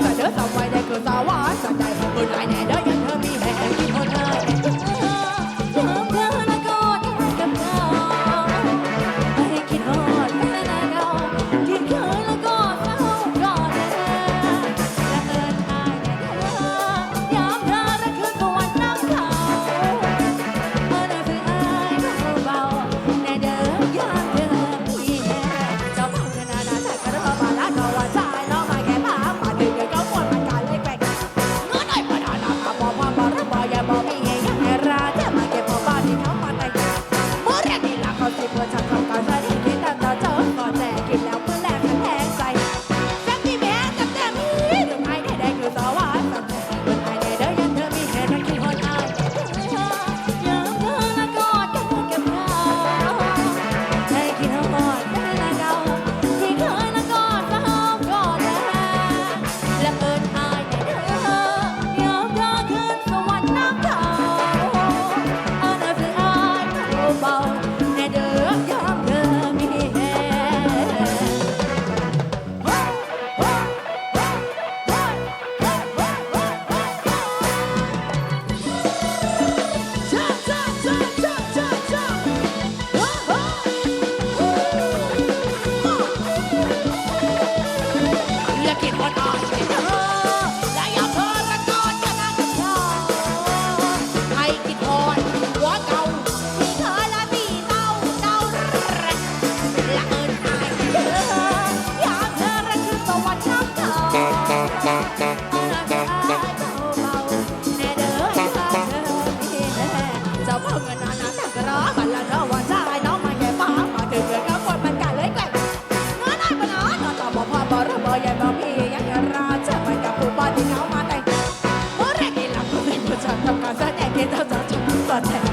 ด้อเด้อสาวไว้ได้เกิดสาวานสะใจเปิดหลายแน่ papá 같 아.